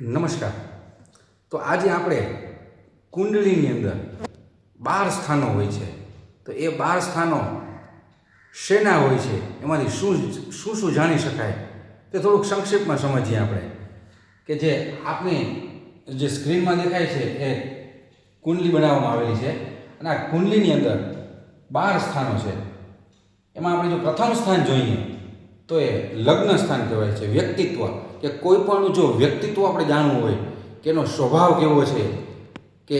નમસ્કાર. તો આજે આપણે કુંડલીની અંદર બાર સ્થાનો હોય છે. તો એ બાર સ્થાનો શેના હોય છે? એમાંથી શું શું શું જાણી શકાય? તે થોડુંક સંક્ષિપ્તમાં સમજીએ આપણે. કે જે આપની જે સ્ક્રીનમાં દેખાય છે એ કુંડલી બનાવવામાં આવેલી છે. અને આ કુંડલીની અંદર બાર સ્થાનો છે. એમાં આપણે જો પ્રથમ સ્થાન જોઈએ તો એ લગ્ન સ્થાન કહેવાય છે, વ્યક્તિત્વ. કે કોઈ પણ જો વ્યક્તિત્વ આપણે જાણવું હોય, કે એનો સ્વભાવ કેવો છે, કે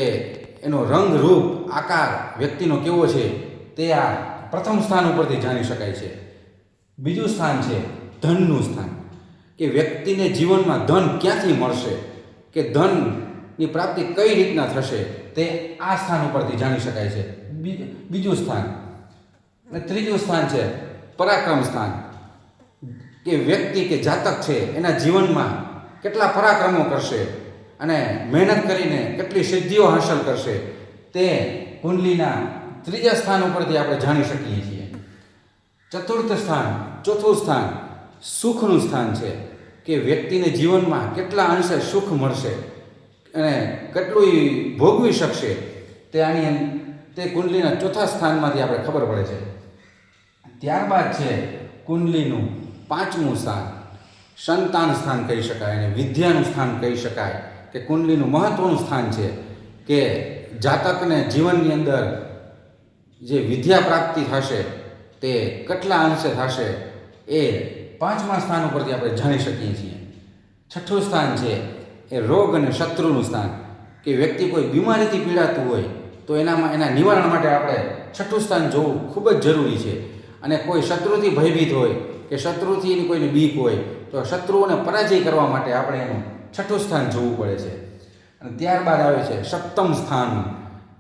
એનો રંગ રૂપ, આકાર વ્યક્તિનો કેવો છે, તે આ પ્રથમ સ્થાન ઉપરથી જાણી શકાય છે. બીજું સ્થાન છે ધનનું સ્થાન. કે વ્યક્તિને જીવનમાં ધન ક્યાંથી મળશે, કે ધનની પ્રાપ્તિ કઈ રીતના થશે, તે આ સ્થાન ઉપરથી જાણી શકાય છે. બીજું સ્થાન. અને ત્રીજું સ્થાન છે પરાક્રમ સ્થાન. કે વ્યક્તિ કે જાતક છે, એના જીવનમાં કેટલા પરાક્રમો કરશે અને મહેનત કરીને કેટલી સિદ્ધિઓ હાંસલ કરશે, તે કુંડલીના ત્રીજા સ્થાન ઉપરથી આપણે જાણી શકીએ છીએ. ચતુર્થ સ્થાન, ચોથું સ્થાન, સુખનું સ્થાન છે કે વ્યક્તિને જીવનમાં કેટલા અંશે સુખ મળશે અને કેટલું ભોગવી શકશે, તે આની તે કુંડલીના ચોથા સ્થાનમાંથી આપણે ખબર પડે છે. ત્યારબાદ છે કુંડલીનું પાંચમું સ્થાન, સંતાન સ્થાન કહી શકાય અને વિદ્યાનું સ્થાન કહી શકાય કે કુંડલીનું મહત્ત્વનું સ્થાન છે કે જાતકને જીવનની અંદર જે વિદ્યા પ્રાપ્તિ થશે, તે કેટલા અંશે થશે, એ પાંચમા સ્થાન ઉપરથી આપણે જાણી શકીએ છીએ. છઠ્ઠું સ્થાન છે એ રોગ અને શત્રુનું સ્થાન. કે વ્યક્તિ કોઈ બીમારીથી પીડાતું હોય, તો એનામાં એના નિવારણ માટે આપણે છઠ્ઠું સ્થાન જોવું ખૂબ જ જરૂરી છે. અને કોઈ શત્રુથી ભયભીત હોય કે શત્રુથી એની કોઈને બીક હોય, તો શત્રુઓને પરાજય કરવા માટે આપણે એનું છઠ્ઠું સ્થાન જોવું પડે છે. અને ત્યારબાદ આવે છે સપ્તમ સ્થાન,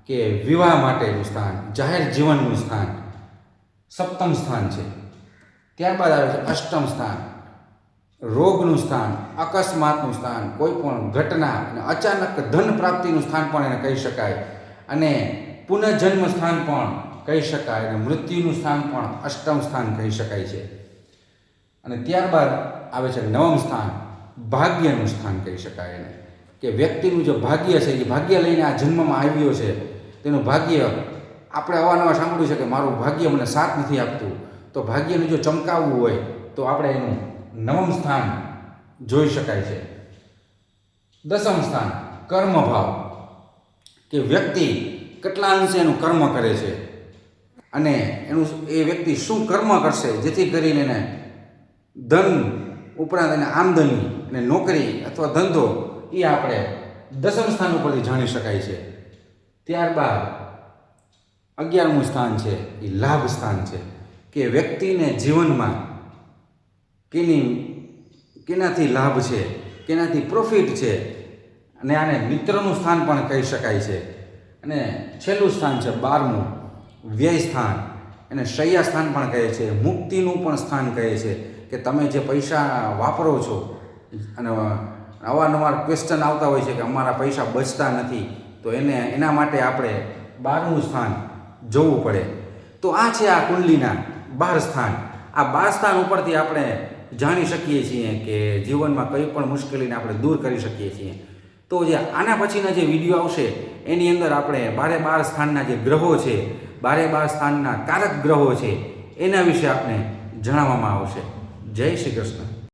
કે વિવાહ માટેનું સ્થાન, જાહેર જીવનનું સ્થાન. સપ્તમ સ્થાન છે. ત્યારબાદ આવે છે અષ્ટમ સ્થાન, રોગનું સ્થાન, અકસ્માતનું સ્થાન કોઈ પણ ઘટના અને અચાનક ધન પ્રાપ્તિનું સ્થાન પણ એને કહી શકાય. અને પુનઃજન્મ સ્થાન પણ કહી શકાય અને મૃત્યુનું સ્થાન પણ અષ્ટમ સ્થાન કહી શકાય છે. અને ત્યારબાદ આવે છે નવમ સ્થાન. ભાગ્યનું સ્થાન કહી શકાય એને. કે વ્યક્તિનું જે ભાગ્ય છે, એ ભાગ્ય લઈને આ જન્મમાં આવ્યો છે, તેનું ભાગ્ય આપણે અવારનવાર સાંભળ્યું છે કે મારું ભાગ્ય મને સાથ નથી આપતું. તો ભાગ્યને જો ચમકાવવું હોય, તો આપણે એનું નવમ સ્થાન જોઈ શકાય છે. દસમ સ્થાન, કર્મભાવ. કે વ્યક્તિ કેટલા અંશે એનું કર્મ કરે છે અને એનું એ વ્યક્તિ શું કર્મ કરશે, જેથી કરીને એને ધન ઉપરાંત એને આમદની અને નોકરી અથવા ધંધો એ આપણે દસમ સ્થાન ઉપરથી જાણી શકાય છે. ત્યારબાદ અગિયારમું સ્થાન છે, એ લાભ સ્થાન છે કે વ્યક્તિને જીવનમાં કેની, કેનાથી લાભ છે, કેનાથી પ્રોફિટ છે અને આને મિત્રનું સ્થાન પણ કહી શકાય છે. અને છેલ્લું સ્થાન છે, બારમું વ્યય સ્થાન. એને શૈયા સ્થાન પણ કહે છે, મુક્તિનું પણ સ્થાન કહે છે. કે તમે જે પૈસા વાપરો છો, અને અવારનવાર ક્વેશ્ચન આવતા હોય છે કે અમારા પૈસા બચતા નથી, તો એને, એના માટે આપણે બારમું સ્થાન જોવું પડે. તો આ છે આ કુંડલીના બાર સ્થાન. આ બાર સ્થાન ઉપરથી આપણે જાણી શકીએ છીએ કે જીવનમાં કંઈ પણ મુશ્કેલીને આપણે દૂર કરી શકીએ છીએ. તો જે આના પછીના જે વીડિયો આવશે, એની અંદર આપણે બારે બાર સ્થાનના જે ગ્રહો છે, બારે બાર સ્થાનના કારક ગ્રહો છે, એના વિશે આપણે જણાવવામાં આવશે. જય શ્રી કૃષ્ણ.